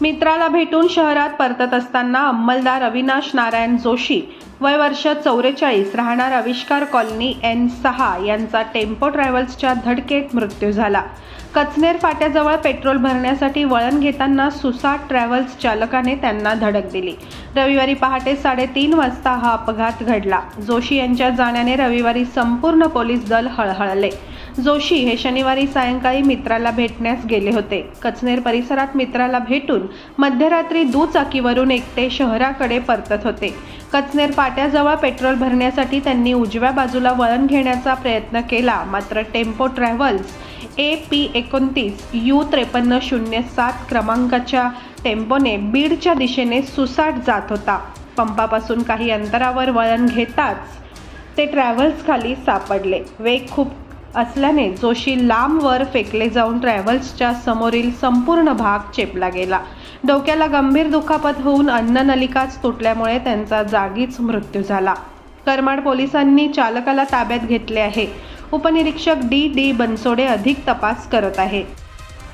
मित्राला भेटून शहरात परतत असताना अंमलदार अविनाश नारायण जोशी वय वर्ष चौवेचाळीस राहणार आविष्कार कॉलनी एन सहा यांचा टेम्पो ट्रॅव्हल्सच्या धडकेत मृत्यू झाला. कचनेर फाट्याजवळ पेट्रोल भरण्यासाठी वळण घेताना सुसाट ट्रॅव्हल्स चालकाने त्यांना धडक दिली. रविवारी पहाटे साडेतीन वाजता हा अपघात घडला. जोशी यांच्या जाण्याने रविवारी संपूर्ण पोलीस दल हळहळले. जोशी हे शनिवारी सायंकाळी मित्राला भेटण्यास गेले होते. कचनेर परिसरात मित्राला भेटून मध्यरात्री दुचाकीवरून एकटे शहराकडे परतत होते. कचनेर पाट्याजवळ पेट्रोल भरण्यासाठी त्यांनी उजव्या बाजूला वळण घेण्याचा प्रयत्न केला. मात्र टेम्पो ट्रॅव्हल्स ए पी एकोणतीस यू त्रेपन्न शून्य सात क्रमांकाच्या टेम्पोने बीडच्या दिशेने सुसाट जात होता. पंपापासून काही अंतरावर वळण घेताच ते ट्रॅव्हल्सखाली सापडले. वेग खूप असल्याने जोशी लांबवर फेकले जाऊन ट्रॅव्हल्सच्या समोरील संपूर्ण भाग चेपला गेला. डोक्याला गंभीर दुखापत होऊन अन्ननलिकाच तुटल्यामुळे त्यांचा जागीच मृत्यू झाला. करमाड पोलिसांनी चालकाला ताब्यात घेतले आहे. उपनिरीक्षक डी. डी. बनसोडे अधिक तपास करत आहे.